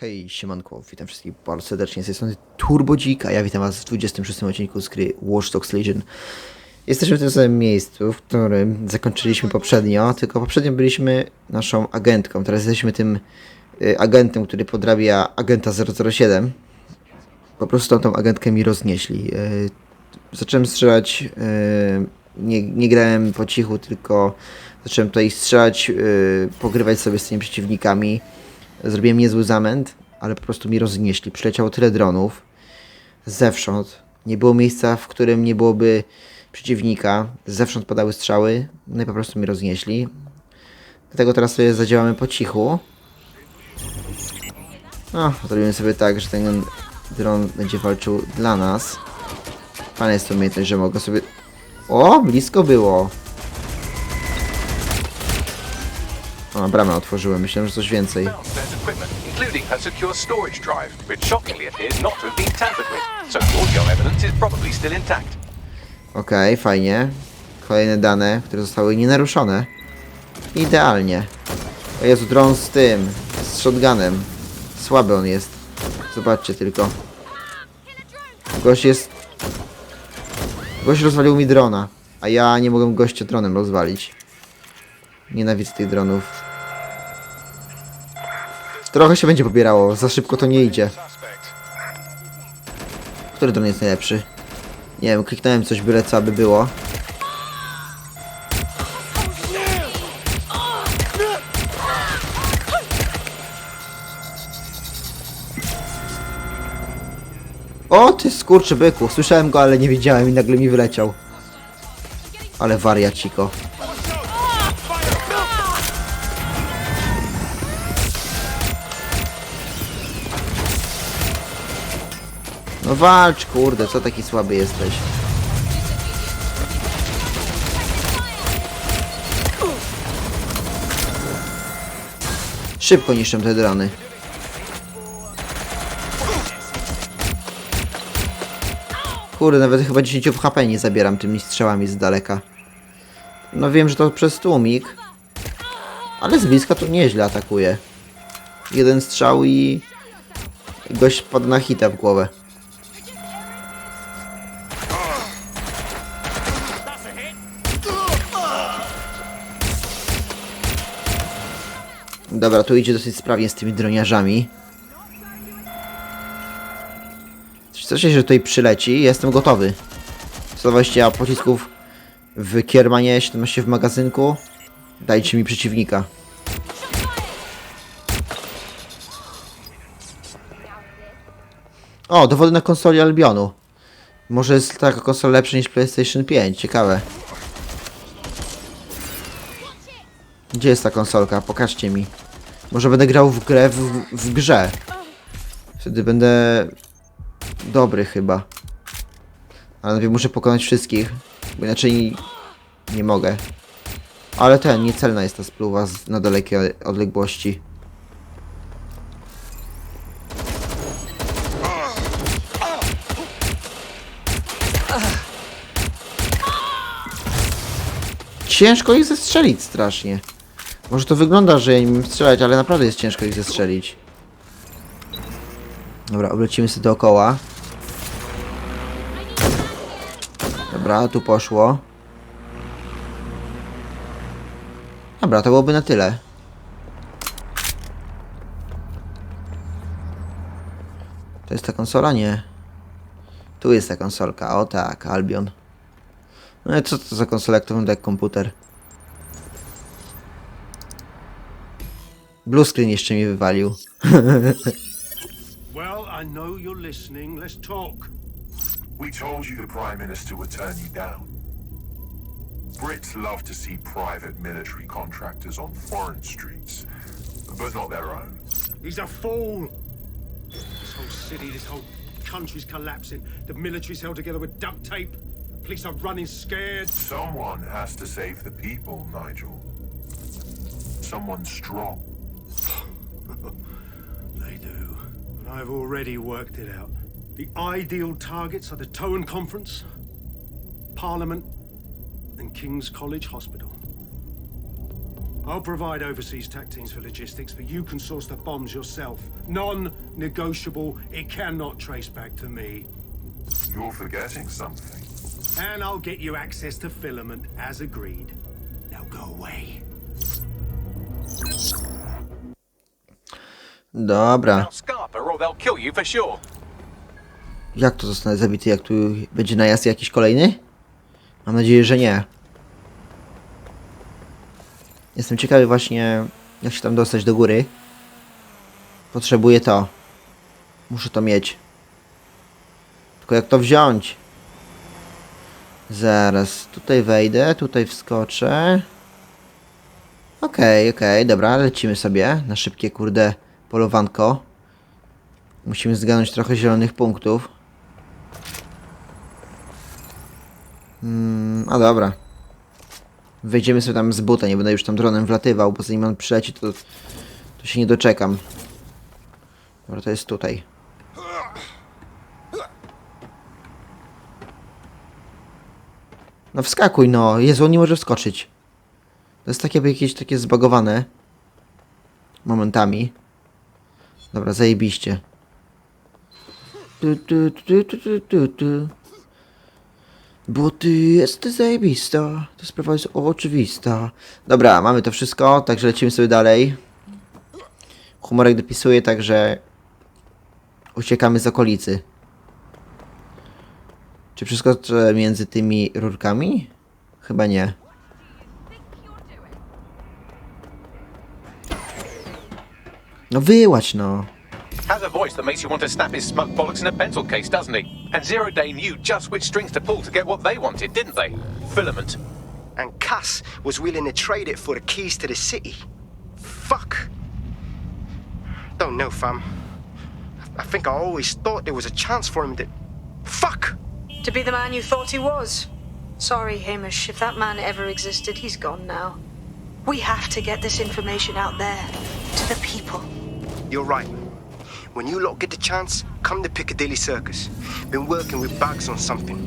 Hej, siemanko, witam wszystkich bardzo serdecznie, z tej strony Turbodzik, a ja witam was w 26 odcinku z gry Watch Dogs Legion. Jesteśmy w tym samym miejscu, w którym zakończyliśmy poprzednio, tylko poprzednio byliśmy naszą agentką, teraz jesteśmy tym y, agentem, który podrabia agenta 007. Po prostu tą agentkę mi roznieśli. Y, zacząłem strzelać, y, nie, nie grałem po cichu, tylko zacząłem tutaj strzelać, pogrywać sobie z tymi przeciwnikami. Zrobiłem niezły zamęt, ale po prostu mi roznieśli. Przyleciało tyle dronów zewsząd. Nie było miejsca, w którym nie byłoby przeciwnika. Zewsząd padały strzały, no i po prostu mi roznieśli. Dlatego teraz sobie zadziałamy po cichu. No, zrobimy sobie tak, że ten dron będzie walczył dla nas. Fajna jest to umiejętność, że mogę sobie... O, blisko było. So audio evidence is probably still intact. Okej, fajnie. Kolejne dane, które zostały nienaruszone. Idealnie. O Jezu, dron z tym, z shotgunem. Słaby on jest. Zobaczcie tylko. Gość jest... Gość rozwalił mi drona, a ja nie mogłem gościa dronem rozwalić. Nienawidzę tych dronów. Trochę się będzie pobierało, za szybko to nie idzie. Który dron jest najlepszy? Nie wiem, kliknąłem coś byle co aby było. O ty skurczy byku, słyszałem go, ale nie widziałem i nagle mi wyleciał. Ale wariaciko. No walcz, kurde, co taki słaby jesteś? Szybko niszczę te drony. Kurde, nawet chyba 10 HP nie zabieram tymi strzałami z daleka. No wiem, że to przez tłumik. Ale z bliska to nieźle atakuje. Jeden strzał i... Gość pada na hita w głowę. Dobra, tu idzie dosyć sprawnie z tymi droniarzami. Cieszę się, że tutaj przyleci. Jestem gotowy. 120 pocisków w Kiermanie, 17 w magazynku. Dajcie mi przeciwnika. O, dowody na konsoli Albionu. Może jest taka konsola lepsza niż PlayStation 5. Ciekawe. Gdzie jest ta konsolka? Pokażcie mi. Może będę grał w grę w, w grze. Wtedy będę dobry chyba. Ale najpierw muszę pokonać wszystkich, bo inaczej nie mogę. Ale ten, niecelna jest ta spluwa z, na dalekiej odległości. Ciężko ich zestrzelić strasznie. Może to wygląda, że ja nie umiem strzelać, ale naprawdę jest ciężko ich zestrzelić. Dobra, oblecimy sobie dookoła. Dobra, tu poszło. Dobra, to byłoby na tyle. To jest ta konsola? Nie. Tu jest ta konsolka. O tak, Albion. No i co to za konsola, jak to wygląda jak komputer? Blue screen jeszcze mi wywalił. Well, I know you're listening. Let's talk. We told you the Prime Minister would turn you down. Brits love to see private military contractors on foreign streets, but not their own. He's a fool. This whole city, this whole country's collapsing. The military's held together with duct tape. Police are running scared. Someone has to save the people, Nigel. Someone strong. They do. And I've already worked it out. The ideal targets are the Towan Conference, Parliament, and King's College Hospital. I'll provide overseas tac teams for logistics, but you can source the bombs yourself. Non-negotiable. It cannot trace back to me. You're forgetting something. And I'll get you access to filament as agreed. Now go away. Sure. Jak to zostanę zabity? Jak tu będzie najazd jakiś kolejny? Mam nadzieję, że nie. Jestem ciekawy właśnie, jak się tam dostać do góry. Potrzebuję to. Muszę to mieć. Tylko jak to wziąć? Zaraz, tutaj wejdę, tutaj wskoczę. Okej, okej, dobra, lecimy sobie na szybkie, kurde, polowanko. Musimy zgarnąć trochę zielonych punktów. Mm, a dobra. Wejdziemy sobie tam z buta, nie będę już tam dronem wlatywał, bo zanim on przyleci, to, to się nie doczekam. Dobra, to jest tutaj. No wskakuj, no. Jezu, on nie może wskoczyć. To jest takie jakieś takie zbagowane. Momentami. Dobra, zajebiście. Tu, tu, tu, tu, tu, tu, tu. Bo ty jesteś zajebista. To sprawa jest oczywista. Dobra, mamy to wszystko, także lecimy sobie dalej. Humorek dopisuje, także uciekamy z okolicy. Czy przeskoczę między tymi rurkami? Chyba nie. No wyłać no. Has a voice that makes you want to snap his smug bollocks in a pencil case, doesn't he? And Zero Day knew just which strings to pull to get what they wanted, didn't they? Filament. And Cass was willing to trade it for the keys to the city. Fuck. Don't know, fam. I think I always thought there was a chance for him to. Fuck! To be the man you thought he was. Sorry, Hamish. If that man ever existed, he's gone now. We have to get this information out there. To the people. You're right. When you lot get the chance, come to Piccadilly Circus. Been working with Bags on something.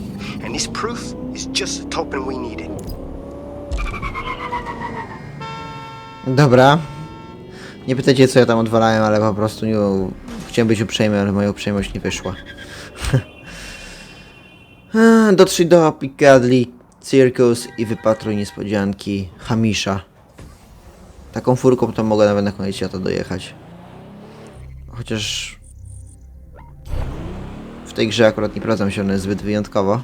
And this proof is just the token we needed. Dobra. Nie pytajcie co ja tam odwalałem, ale po prostu nie... Chciałem być uprzejmy, ale moja uprzejmość nie wyszła. Dotrzyj do Piccadilly Circus i wypatruj niespodzianki Hamisha. Taką furką to mogę nawet na koniec świata dojechać. Chociaż... W tej grze akurat nie prowadzą się one zbyt wyjątkowo.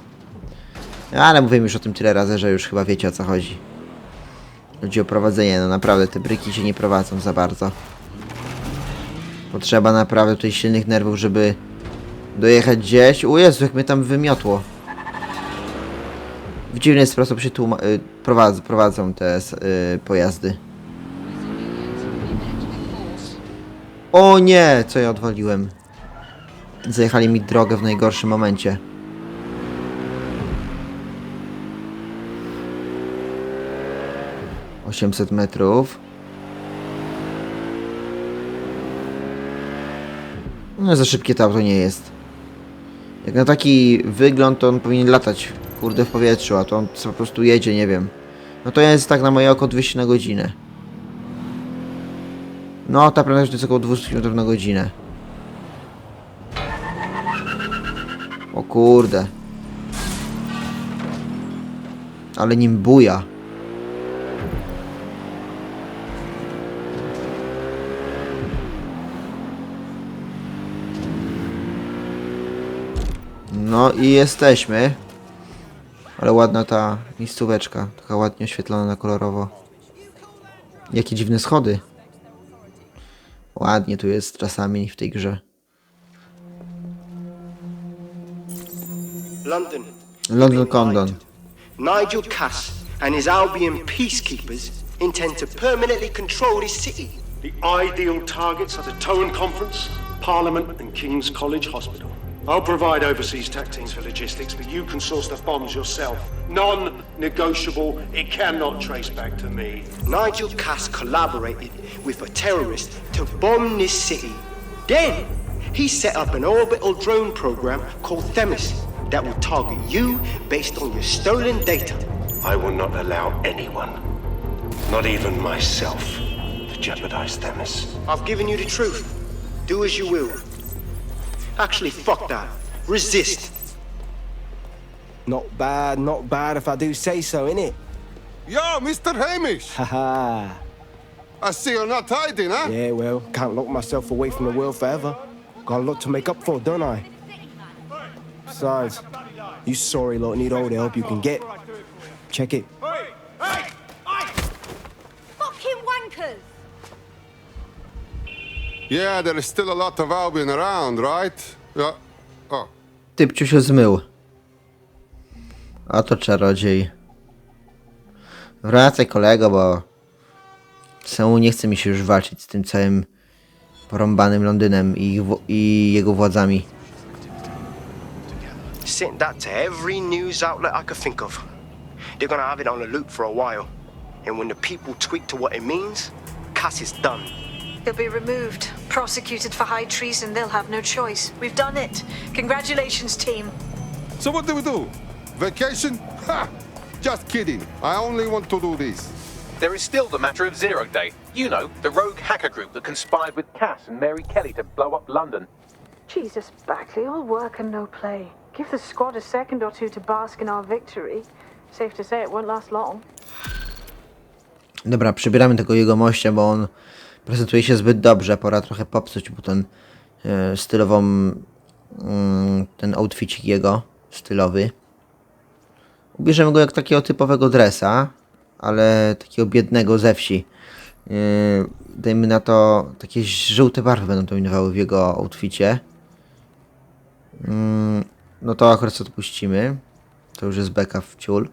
Ale mówiłem już o tym tyle razy, że już chyba wiecie o co chodzi. Chodzi o prowadzenie, no naprawdę te bryki się nie prowadzą za bardzo. Potrzeba naprawdę tutaj silnych nerwów, żeby dojechać gdzieś. O Jezu, jak mnie tam wymiotło. W dziwny sposób się tu y, prowadzą, prowadzą te y, pojazdy. O nie, co ja odwaliłem. Zajechali mi drogę w najgorszym momencie. Osiemset metrów. No za szybkie to auto nie jest. Jak na taki wygląd to on powinien latać kurde w powietrzu, a to on po prostu jedzie, nie wiem. No to jest tak na moje oko 200 na godzinę. No ta prędkość to jest około 200 km na godzinę. O kurde. Ale nim buja. No i jesteśmy. Ale ładna ta miejscóweczka. Taka ładnie oświetlona na kolorowo. Jakie dziwne schody. Ładnie tu jest czasami w tej grze. London. London Condon. Nigel Cass and his Albion peacekeepers intend to permanently control this city. The ideal targets are the Towan Conference, Parliament, and King's College Hospital. I'll provide overseas tac teams for logistics, but you can source the bombs yourself. Non-negotiable. It cannot trace back to me. Nigel Cass collaborated with a terrorist to bomb this city. Then he set up an orbital drone program called Themis that will target you based on your stolen data. I will not allow anyone Not even myself to jeopardize Themis. I've given you the truth. Do as you will. Actually, fuck that. Resist. Not bad, not bad if I do say so, innit? Yo, Mr. Hamish! Haha. I see you're not hiding, huh? yeah, well, can't lock myself away from the world forever. Got a lot to make up for, don't I? Besides, you sorry lot need all the help you can get. Check it. Hey! Hey! Ice! Fucking wankers! Yeah, there is still a lot of Albion around, right? Yeah. Oh, Typciu się zmył. A to czarodziej. Wracaj kolego, bo samemu nie chce mi się już walczyć z tym całym porąbanym Londynem i, i jego władzami. Sent that to every news outlet I could think of. They're gonna have it on the loop for a while. And when the people tweak to what it means, Cass is done. He'll be removed, prosecuted for high treason. They'll have no choice. We've done it. Congratulations, team. so what do we do? Vacation? Ha! Just kidding. I only want to do this. There is still the matter of Zero Day. You know, the rogue hacker group that conspired with Cass and Mary Kelly to blow up London. Jesus, Backley, all work and no play. Give the squad a second or two to bask in our victory. Safe to say it won't last long. Dobra, przybieramy tego jego mościa, bo on prezentuje się zbyt dobrze. Pora trochę popsuć mu ten e, stylową, mm, ten outficik jego stylowy. Ubierzemy go jak takiego typowego dresa, ale takiego biednego ze wsi. E, dajmy na to, takie żółte barwy będą dominowały w jego outficie. Mm, no to akurat odpuścimy. To już jest beka w ciul.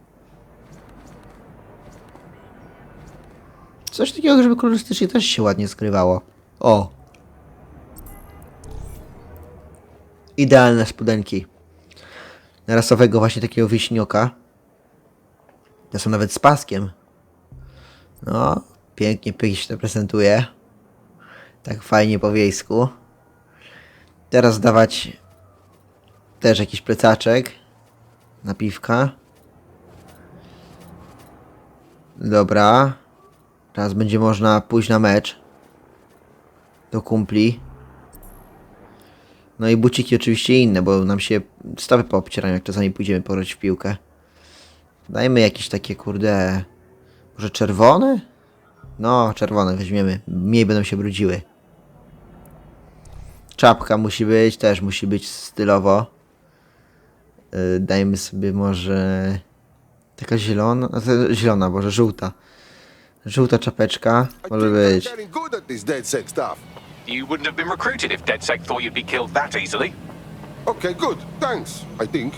Coś takiego, żeby kolorystycznie też się ładnie skrywało. O! Idealne spodenki. Rasowego właśnie takiego wiśnioka. Te są nawet z paskiem. No, pięknie pyk się to prezentuje. Tak fajnie po wiejsku. Teraz dawać też jakiś plecaczek. Napiwka. Dobra. Teraz będzie można pójść na mecz. Do kumpli. No i buciki oczywiście inne, bo nam się stopy poobcierają, jak czasami pójdziemy pograć w piłkę. Dajmy jakieś takie, kurde... Może czerwone? No, czerwone weźmiemy. Mniej będą się brudziły. Czapka musi być, też musi być stylowo. Yy, dajmy sobie może... Taka zielona, zielona, boże, żółta. Żółta czapeczka, może być. You wouldn't have been recruited if DedSec thought you'd be killed that easily. Okay, good. Thanks, I think.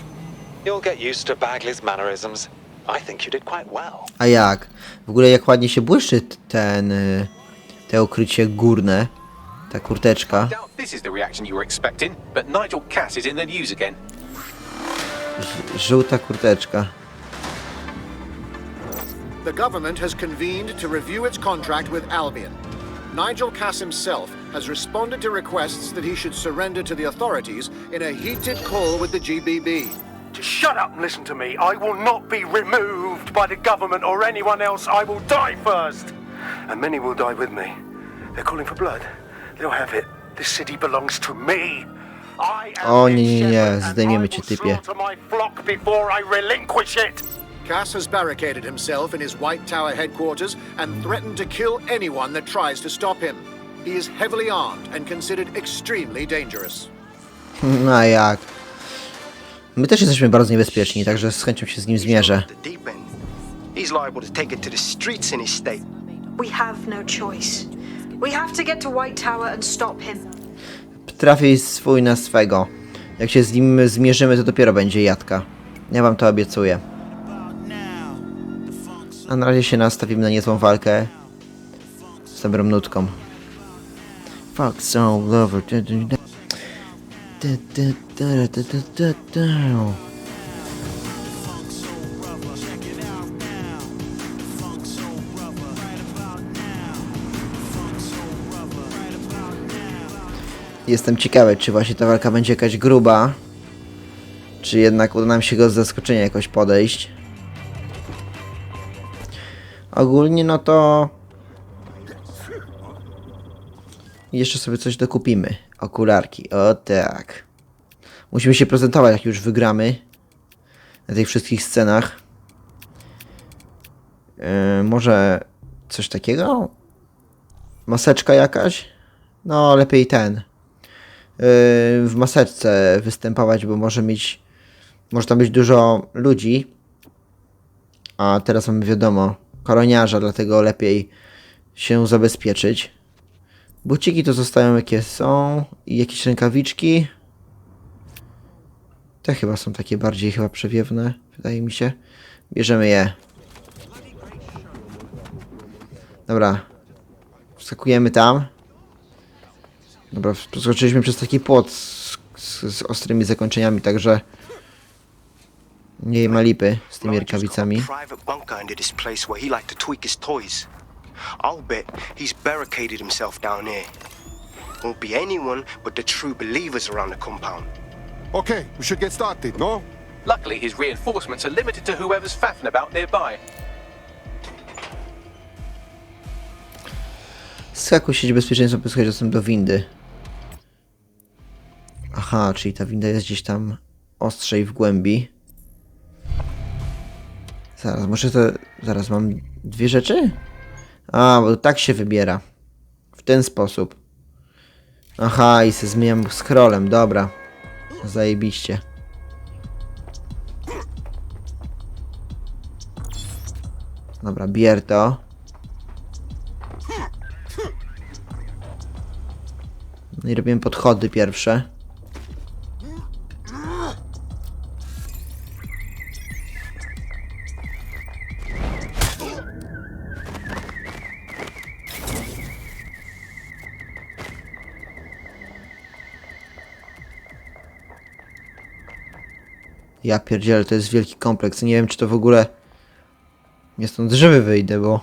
You'll get used to Bagley's mannerisms. I think you did quite well. A jak? W ogóle jak ładnie się błyszczy ten... te ukrycie górne. Ta kurteczka. Doubt this is the reaction you were expecting, but Nigel Cass is in the news again. Żółta kurteczka. The government has convened to review its contract with Albion. Nigel Cass himself has responded to requests that he should surrender to the authorities in a heated call with the GBB. Just shut up and listen to me. I will not be removed by the government or anyone else. I will die first. And many will die with me. They're calling for blood. They'll have it. This city belongs to me. I am O, its nie, nie, nie, shepherd, zdejmiemy I cię, will typie. slaughter my flock before I relinquish it. Cass has barricaded himself in his White Tower headquarters and threatened to kill anyone that tries to stop him. He is heavily armed and considered extremely dangerous. No jak? My też jesteśmy bardzo niebezpieczni, także z chęcią się z nim zmierzę. He's liable to take it to the streets in his state. We have no choice. We have to get to White Tower and stop him. Trafi swój na swego. Jak się z nim zmierzymy, to dopiero będzie jadka. Ja wam to obiecuję. A na razie się nastawimy na niezłą walkę. Z dobrą nutką. Fuck so lover. Jestem ciekawy, czy właśnie ta walka będzie jakaś gruba, czy jednak uda nam się go z zaskoczenia jakoś podejść. Ogólnie no to... Jeszcze sobie coś dokupimy. Okularki, o tak. Musimy się prezentować jak już wygramy. Na tych wszystkich scenach. Yy, może coś takiego? Maseczka jakaś? No, lepiej ten. Yy, w maseczce występować, bo może mieć. Może tam być dużo ludzi. A teraz mamy wiadomo, koroniarza, dlatego lepiej się zabezpieczyć. Buciki to zostają jakie są. I jakieś rękawiczki. Te chyba są takie bardziej chyba przewiewne, wydaje mi się. Bierzemy je. Dobra. Wskakujemy tam. Dobra, przeskoczyliśmy przez taki płot z, z, z ostrymi zakończeniami, także nie ma lipy z tymi rękawicami. I'll bet he's barricaded himself down there. Won't be anyone but the true believers around the compound. Okay, we should get started, no? Luckily, his reinforcements are limited to whoever's faffing about nearby. Skakuj sieć bezpieczeństwa, posłuchaj dostęp do windy. Aha, czyli ta winda jest gdzieś tam ostrzej w głębi. Zaraz, muszę to... Zaraz, mam dwie rzeczy? A, bo tak się wybiera. W ten sposób. Aha, i se zmieniam scrollem, dobra. Zajebiście. Dobra, bier to. No i robimy podchody pierwsze. Ja pierdzielę, to jest wielki kompleks. Nie wiem, czy to w ogóle... Nie stąd żywy wyjdę, bo...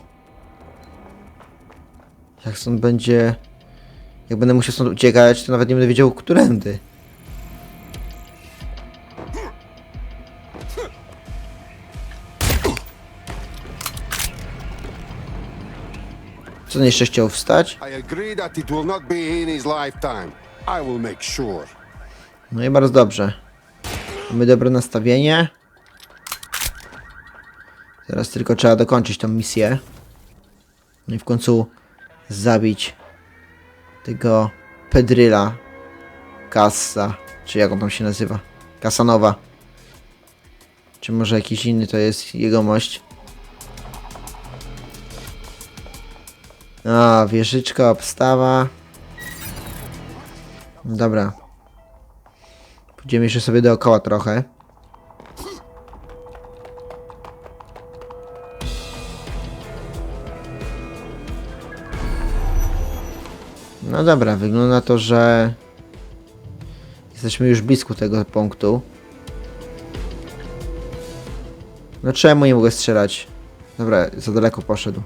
Jak stąd będzie... Jak będę musiał stąd uciekać, to nawet nie będę wiedział, którędy. Co on jeszcze chciał wstać? No i bardzo dobrze. Mamy dobre nastawienie. Teraz tylko trzeba dokończyć tą misję. No i w końcu zabić tego Pedryla Kassa, czy jak on tam się nazywa? Kasanowa. Czy może jakiś inny to jest jegomość? A, wieżyczka, obstawa. Dobra. Pójdziemy jeszcze sobie dookoła trochę. No dobra, wygląda na to, że jesteśmy już blisko tego punktu. No czemu nie mogę strzelać? Dobra, za daleko poszedł.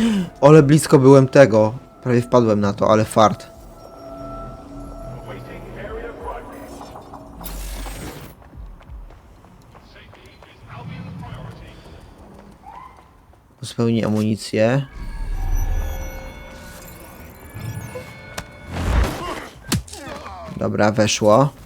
Ale blisko byłem tego. Prawie wpadłem na to, ale fart. Uzupełnij amunicję. Dobra, weszło.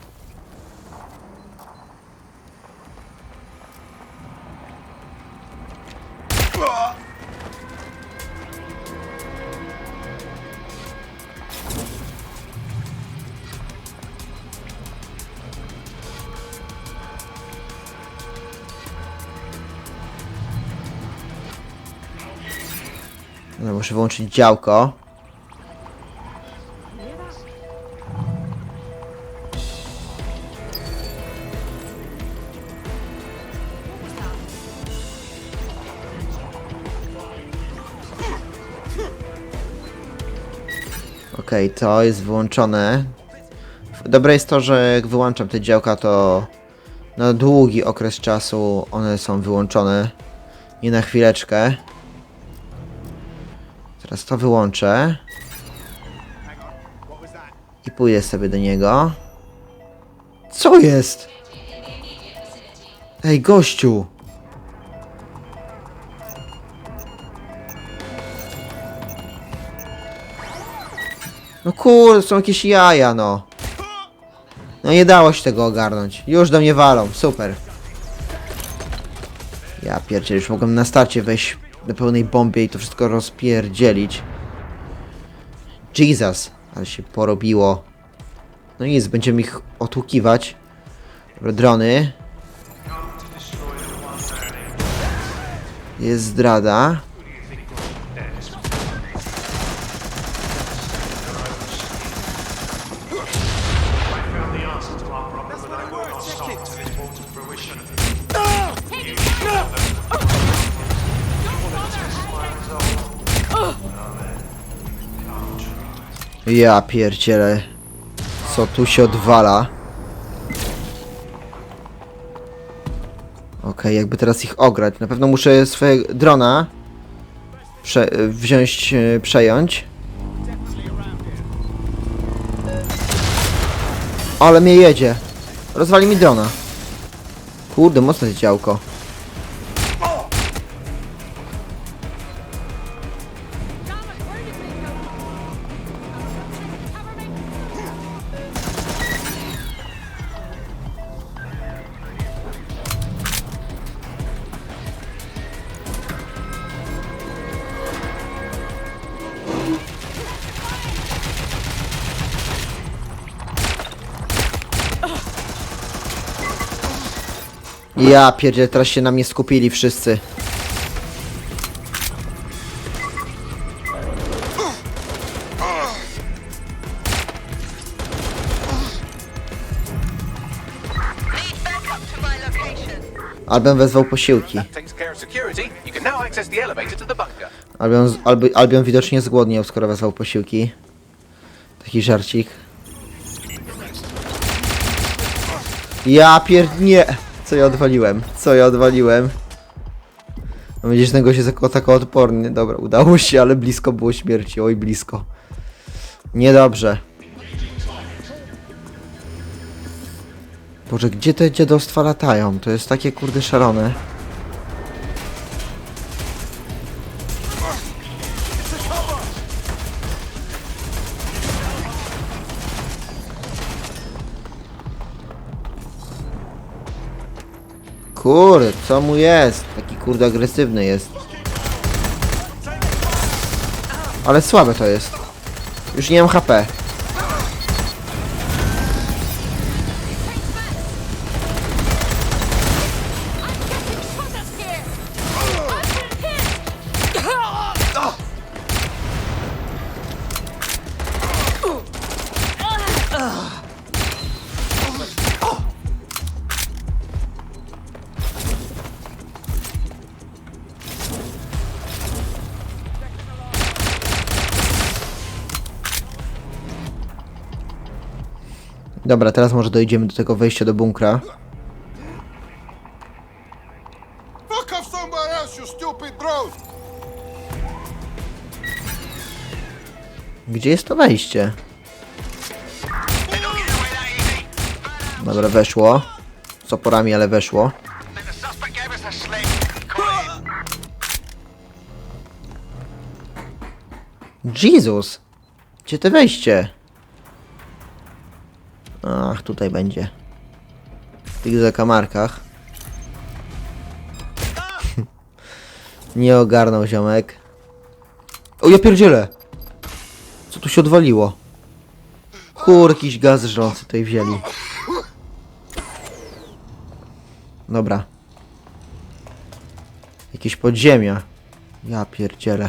Muszę wyłączyć działko. Okej, to jest wyłączone. Dobre jest to, że jak wyłączam te działka, to na długi okres czasu one są wyłączone. Nie na chwileczkę. Teraz to wyłączę. I pójdę sobie do niego. Co jest? Ej, gościu! No kurde, są jakieś jaja, no. No nie dało się tego ogarnąć. Już do mnie walą, super. Ja pierdzielę, już mogłem na starcie wejść na pełnej bombie i to wszystko rozpierdzielić. Jesus, ale się porobiło. No nic, będziemy ich otłukiwać. Dobra, drony. Jest zdrada. Ja pierdzielę. Co tu się odwala? Okej, jakby teraz ich ograć. Na pewno muszę swojego drona prze wziąć, e, przejąć. Ale mnie jedzie. Rozwali mi drona. Kurde, mocne działko. Ja pierdzielę, teraz się na mnie skupili wszyscy. Albion wezwał posiłki. Albion, widocznie zgłodniał, skoro wezwał posiłki. Taki żarcik. Ja pier... nie! Co ja odwaliłem? Co ja odwaliłem? Mam nadzieję, że ten gość jest jako tako odporny. Dobra, udało się, ale blisko było śmierci. Oj, blisko. Niedobrze. Boże, gdzie te dziadostwa latają? To jest takie kurde szalone. Kurde, co mu jest? Taki kurde agresywny jest. Ale słabe to jest. Już nie mam HP. Dobra, teraz może dojdziemy do tego wejścia do bunkra. Fuck off somewhere else, you stupid drone! Gdzie jest to wejście? Dobra, weszło. Z oporami, ale weszło. Jezus! Gdzie to wejście? Ach, tutaj będzie. W tych zakamarkach. Nie ogarnął ziomek. O, ja pierdzielę! Co tu się odwaliło? Kur, jakiś gaz żrący tutaj wzięli. Dobra. Jakieś podziemia. Ja pierdzielę.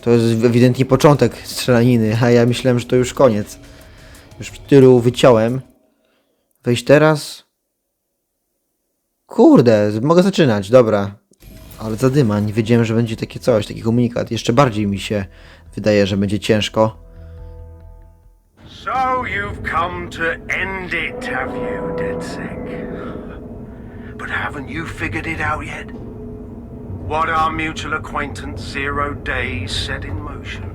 To jest ewidentnie początek strzelaniny, a ja myślałem, że to już koniec. Już tylu wyciąłem. Wejść teraz? Kurde, mogę zaczynać, dobra. Ale zadyma, nie wiedziałem, że będzie takie coś, taki komunikat. Jeszcze bardziej mi się wydaje, że będzie ciężko. So you've come to end it, have you, DeadSec? But haven't you figured it out yet? What our mutual acquaintance Zero Days set in motion?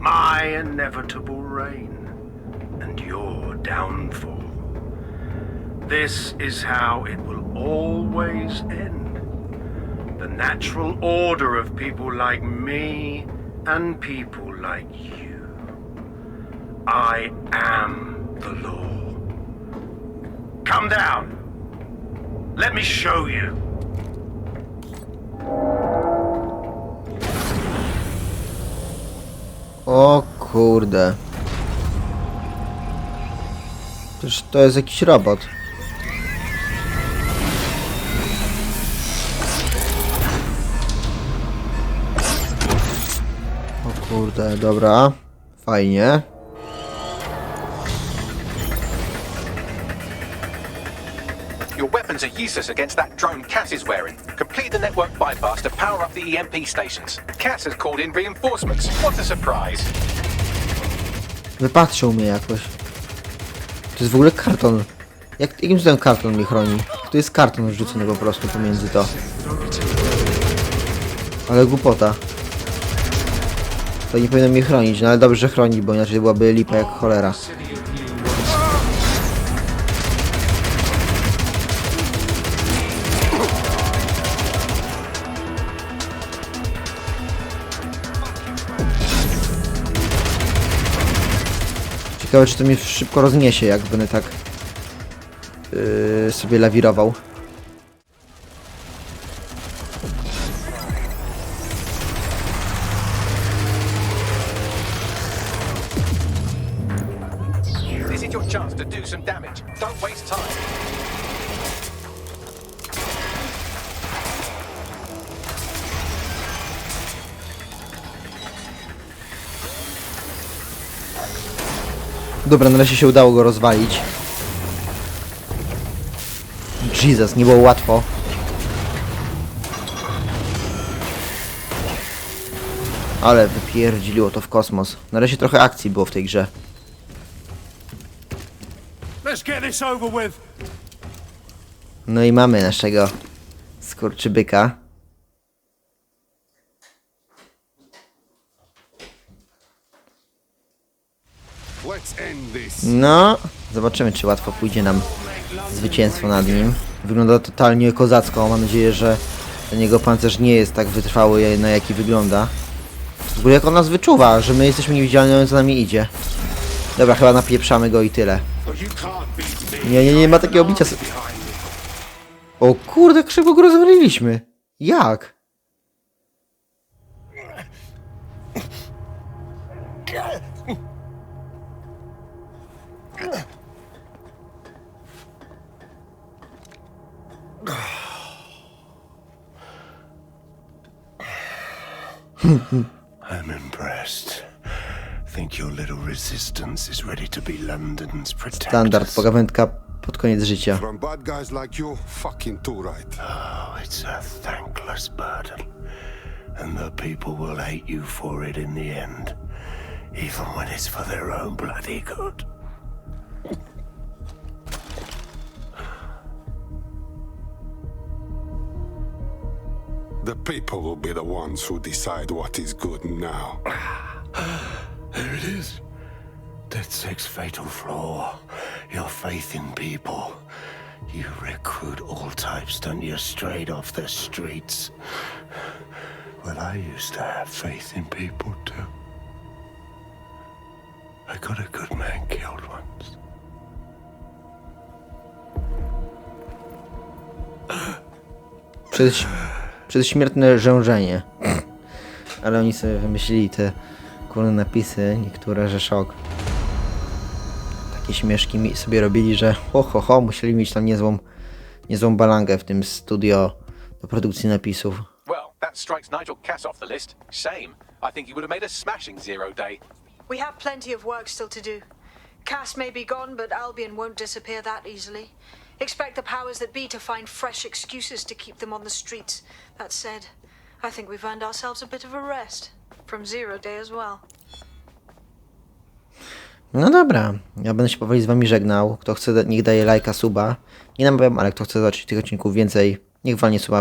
My inevitable reign your downfall. This is how it will always end. The natural order of people like me and people like you. I am the law. Come down. Let me show you. O kurde. Przecież to jest jakiś robot. O kurde, dobra. Fajnie. Your weapons are useless against that drone Cass is wearing. Complete the network bypass to power up the EMP stations. Cass has called in reinforcements. What a surprise. Wypatrzył mnie jakoś. To jest w ogóle karton. Jak, jakim cudem karton mnie chroni? To jest karton wrzucony po prostu pomiędzy to. Ale głupota. To nie powinno mnie chronić, no ale dobrze, że chroni, bo inaczej byłaby lipa jak cholera. Ciekawe, czy to mnie szybko rozniesie, jak będę tak yy, sobie lawirował. Dobra, na razie się udało go rozwalić. Jesus, nie było łatwo. Ale wypierdziliło to w kosmos. Na razie trochę akcji było w tej grze. No i mamy naszego skurczybyka. Let's end this. No, zobaczymy czy łatwo pójdzie nam zwycięstwo nad nim. Wygląda totalnie kozacko. Mam nadzieję, że ten jego pancerz nie jest tak wytrwały, na jaki wygląda. W ogóle jak on nas wyczuwa, że my jesteśmy niewidzialni, on za nami idzie. Dobra, chyba napieprzamy go i tyle. Nie, nie, nie ma takiego bicia. O kurde, szybko go rozwaliliśmy. Jak? I'm impressed. Think your little resistance is ready to be London's protector. Standard, pogawędka pod koniec życia. From bad guys like you, fucking too right. Oh, it's a thankless burden. And the people will hate you for it in the end. Even when it's for their own bloody good. Be the ones who decide what is good now. There it is. That six fatal flaw. Your faith in people. You recruit all types, don't you, straight off the streets. Well, I used to have faith in people too. I got a good man killed once. Przez, przez śmiertne rzężenie. Ale oni sobie wymyślili te kurne napisy, niektóre, że szok. Takie śmieszki mi sobie robili, że ho, ho, ho, musieli mieć tam niezłą, niezłą balangę w tym studio do produkcji napisów. Well, that strikes Nigel Cass off the list. Shame. I think he would have made a smashing zero day. We have plenty of work still to do. Cass may be gone, but Albion won't disappear that easily. Expect the powers that be to find fresh excuses to keep them on the streets. That said, I think we've earned ourselves a bit of a rest. From Zero Day as well. No dobra, ja będę się powoli z wami żegnał. Kto chce, niech daje lajka, suba. Nie namawiam, ale kto chce zobaczyć tych odcinków więcej, niech walnie suba